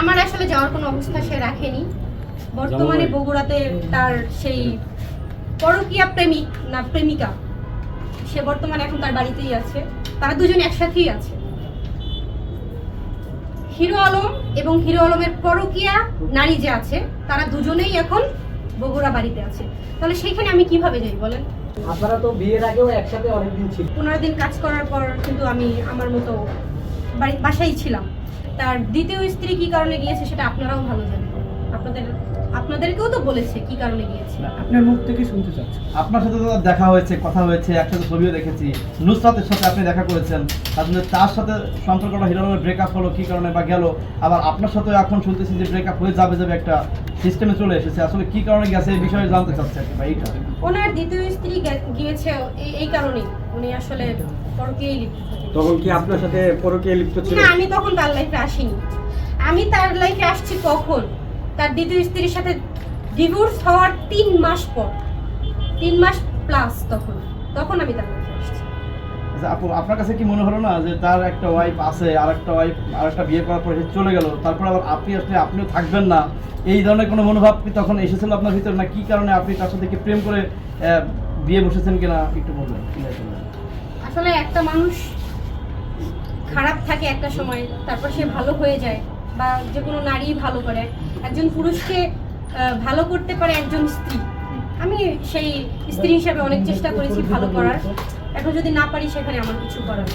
আমার আসলে যাওয়ার কোনো অবস্থা সে রাখেনি। বর্তমানে বগুড়াতে তার সেই পরকীয়া প্রেমিক না প্রেমিকা সে বর্তমানে এখন তার বাড়িতেই আছে। তারা দুজন একসাথেই আছে। হিরো আলম এবং হিরো আলমের পরকীয়া নারী যে আছে তারা দুজনেই এখন বগুড়া বাড়িতে আছে। তাহলে সেইখানে আমি কীভাবে যাই বলেন? আপনারা তো বিয়ের আগেও একসাথে অনেকদিন ছিল পনেরো দিন কাজ করার পর কিন্তু আমি আমার মতো বাড়ি বাসায় ছিলাম। তার দ্বিতীয় স্ত্রী কি কারণে গিয়েছে সেটা আপনারাও ভালো জানেন। আপনাদের আপনাদেরকেও তো বলেছে কি কারণে গিয়েছে। আপনার মুখ থেকে শুনতে চাচ্ছি। আপনার সাথে তো দেখা হয়েছে কথা হয়েছে একসাথে ছবিও দেখেছি। নুসরাতের সাথে আপনি দেখা করেছেন আসলে তার সাথে সম্পর্কটা হিরোনের ব্রেকআপ হলো কি কারণে বা গেল আবার আপনার সাথে এখন শুনতেছি যে ব্রেকআপ হয়ে যাবে যাবে একটা সিস্টেমে চলে এসেছে। আসলে কি কারণে গেছে এই বিষয়ে জানতে চাচ্ছি কি বা এইটা। ওনার দ্বিতীয় স্ত্রী গিয়েছে এই এই কারণেই। উনি আসলে পরকীয়াই লিপ্ত। থাকে। তখন কি আপনার সাথে পরকে লিপ্ত ছিল? না আমি তখন তার লাইফে আসিনি। আমি তার লাইফে আসছি কখন? তার দ্বিতীয় স্ত্রীর সাথে ডিভোর্স হওয়ার তিন মাস পর। তিন মাস প্লাস তখন। তখন আমি তার লাইফে আসছি। আচ্ছা, আপু আপনার কাছে কি মনে হলো না যে তার একটা ওয়াইফ আছে আর একটা ওয়াইফ আর একটা বিয়ে করার পরে সে চলে গেল তারপর আবার আপনি আসলে আপনিও থাকবেন না? এই ধরনের কোনো মনোভাব কি তখন এসেছিল আপনার ভিতরে না কি কারণে আপনি তার সাথে কি প্রেম করে বিয়ে বসেছেন কিনা একটু বলবেন? আসলে একটা মানুষ খারাপ থাকে একটা সময় তারপর সে ভালো হয়ে যায় বা যে কোনো নারী ভালো করে। একজন পুরুষকে ভালো করতে পারে একজন স্ত্রী। আমি সেই স্ত্রী হিসাবে অনেক চেষ্টা করেছি ভালো করার। এখন যদি না পারি সেখানে আমার কিছু করার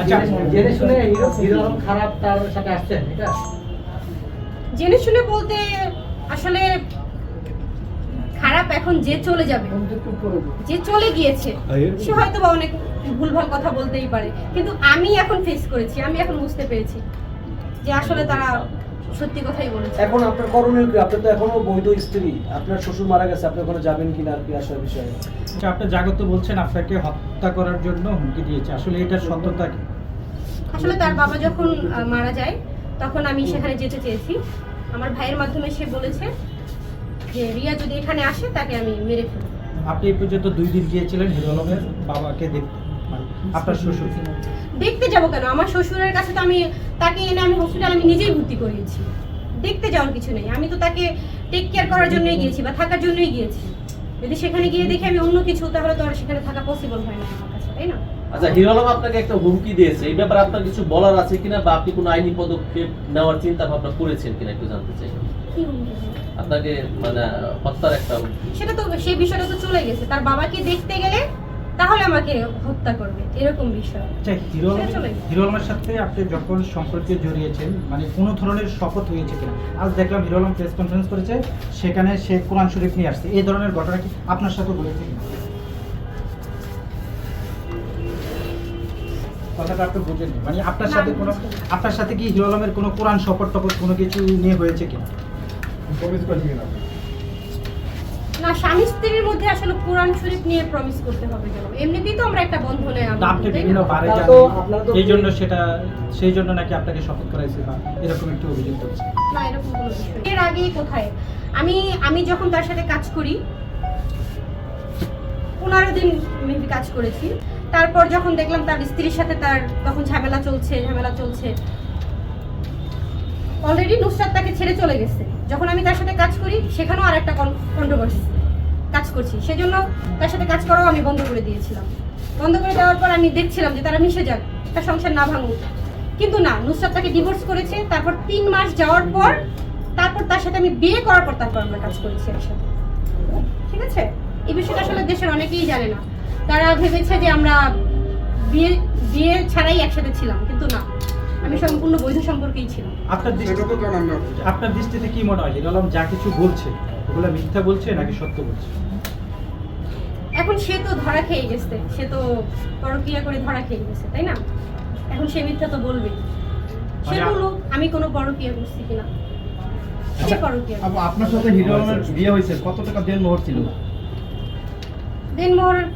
আচ্ছা। জেনে- শুনে বলতে হিরো এখন যে চলে যাবে যে চলে গিয়েছে সে হয়তো বা অনেক ভুলভাল কথা বলতেই পারে। কিন্তু আমি এখন ফেস করেছি আমি এখন বুঝতে পেরেছি যে আসলে তারা সত্যি কথাই বলেছে। এখন আপনার করণীয় কি? আপনি তো এখনও বৈধ স্ত্রী। আপনার শ্বশুর মারা গেছে আপনি ওখানে যাবেন কিনা আর কি আসার বিষয়ে? আচ্ছা, আপনি জাগত বলছেন আপনাকে হত্যা করার জন্য হুমকি দিয়েছে। আসলে এটার সত্যতা কি? আসলে তার বাবা যখন মারা যায় তখন আমি সেখানে যেতে চেয়েছি। আমার ভাইয়ের মাধ্যমে সে বলেছে যে রিয়া যদি এখানে আসে তাকে আমি মেরে ফেলব। আপনি এই পর্যন্ত দুই দিন গিয়েছিলেন হিরো বাবাকে দেখতে মানে আপনার শ্বশুর। দেখতে যাব কেন? আমার শ্বশুরের কাছে তো আমি তাকে এনে আমি হসপিটাল আমি নিজেই ভর্তি করিয়েছি। দেখতে যাওয়ার কিছু নেই। আমি তো তাকে টেক কেয়ার করার জন্যই গিয়েছি বা থাকার জন্যই গিয়েছি। যদি সেখানে গিয়ে দেখি আমি অন্য কিছু তাহলে তো আর সেখানে থাকা পসিবল হয় না আমার কাছে তাই না? আচ্ছা হিরো আলম আপনাকে একটা হুমকি দিয়েছে। এই ব্যাপারে আপনার কিছু বলার আছে কিনা বা আপনি কোনো আইনি পদক্ষেপ নেওয়ার চিন্তা ভাবনা করেছেন কিনা একটু জানতে চাই। কি হুমকি দিল? আপনাকে মানে হত্যার একটা সেটা তো সেই বিষয়টা তো চলে গেছে। তার বাবাকে দেখতে গেলে তাহলে আমাকে হত্যা করবে এরকম বিষয়। আচ্ছা হিরো আলমের সাথে আপনি যখন সম্পর্কে জড়িয়েছেন মানে কোনো ধরনের শপথ হয়েছে কিনা? আজ দেখলাম হিরো আলম প্রেস কনফারেন্স করেছে সেখানে সে কোরআন শরীফ নিয়ে আসছে। এই ধরনের ঘটনা কি আপনার সাথে বলেছে কথাটা আপনি বুঝেননি। মানে আপনার সাথে কোনো আপনার সাথে কি হিরো আলমের কোনো কোরআন শপথ টপথ কোনো কিছু নিয়ে হয়েছে কিনা না স্বামী স্ত্রীর মধ্যে আসলে কোরআন শরীফ নিয়ে প্রমিস করতে হবে কেন? এমনিতেই তো আমরা একটা বন্ধনে আপনি বিভিন্ন বারে যান তো- আপনারা তো- এই জন্য সেটা সেই জন্য নাকি আপনাকে শপথ করাইছে বা এরকম একটু অভিযোগ করছে। না এরকম কোনো বিষয় এর আগে কোথায়? আমি আমি যখন তার সাথে কাজ করি পনেরো দিন মেবি কাজ করেছি। তারপর যখন দেখলাম তার স্ত্রীর সাথে তার তখন ঝামেলা চলছে ঝামেলা চলছে। অলরেডি নুসরাত তাকে ছেড়ে চলে গেছে। যখন আমি তার সাথে কাজ করি, সেখানেও আর একটা কন্ট্রোভার্সি কাজ করছি। সেজন্য তার সাথে কাজ করাও আমি বন্ধ করে দিয়েছিলাম। বন্ধ করে দেওয়ার পর আমি দেখছিলাম যে তারা মিশে যাক, তার সংসার না ভাঙুক। কিন্তু না, নুসরাত তাকে ডিভোর্স করেছে, তারপর তিন মাস যাওয়ার পর, তারপর তার সাথে আমি বিয়ে করার পর তারপর আমরা কাজ করেছি একসাথে। ঠিক আছে? এই বিষয়টা আসলে দেশের অনেকেই জানে না। তারা ভেবেছে যে আমরা বিয়ে বিয়ে ছাড়াই একসাথে ছিলাম কিন্তু না। আমি সম্পূর্ণ বৈধ সম্পর্কেই ছিলাম। আপনার দৃষ্টি আপনার দৃষ্টিতে কি মনে হয়? আলম যা কিছু বলছে ওগুলো মিথ্যা বলছে নাকি সত্য বলছে? এখন সে তো ধরা খেয়ে গেছে সে তো পরক্রিয়া করে ধরা খেয়ে গেছে তাই না? এখন সে মিথ্যা তো বলবে। সে মানে আপ- বলুক আমি কোনো পরক্রিয়া করছি কিনা। সে পরক্রিয়া আপু আপনার সাথে হিরো বিয়ে হয়েছে কত টাকা দেন মোহর ছিল?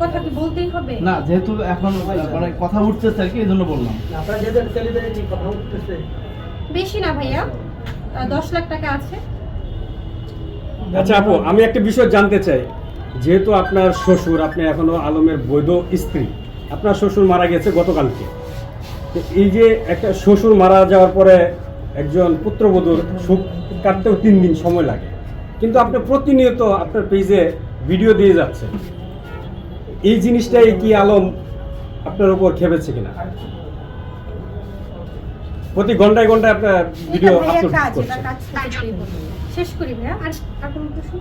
কথা কি বলতেই হবে? না যেহেতু এখন মানে কথা উঠতেছে আর কি এই জন্য বললাম। আপনারা যেহেতু সেলিব্রিটি কথা উঠতেছে। বেশি না ভাইয়া দশ লাখ টাকা আছে। আচ্ছা আপু আমি একটা বিষয় জানতে চাই। যেহেতু আপনার শ্বশুর আপনি এখনও আলমের বৈধ স্ত্রী আপনার শ্বশুর মারা গেছে গতকালকে। তো এই যে একটা শ্বশুর মারা যাওয়ার পরে একজন পুত্রবধূর সুখ কাটতেও তিন দিন সময় লাগে। কিন্তু আপনি প্রতিনিয়ত আপনার পেজে ভিডিও দিয়ে যাচ্ছেন। এই জিনিসটাই কি আলম আপনার উপর খেপেছে কিনা? প্রতি ঘন্টায় ঘন্টায় আপনার ভিডিও আপলোড কাজ শেষ করি ভাই আর আর কোনো প্রশ্ন?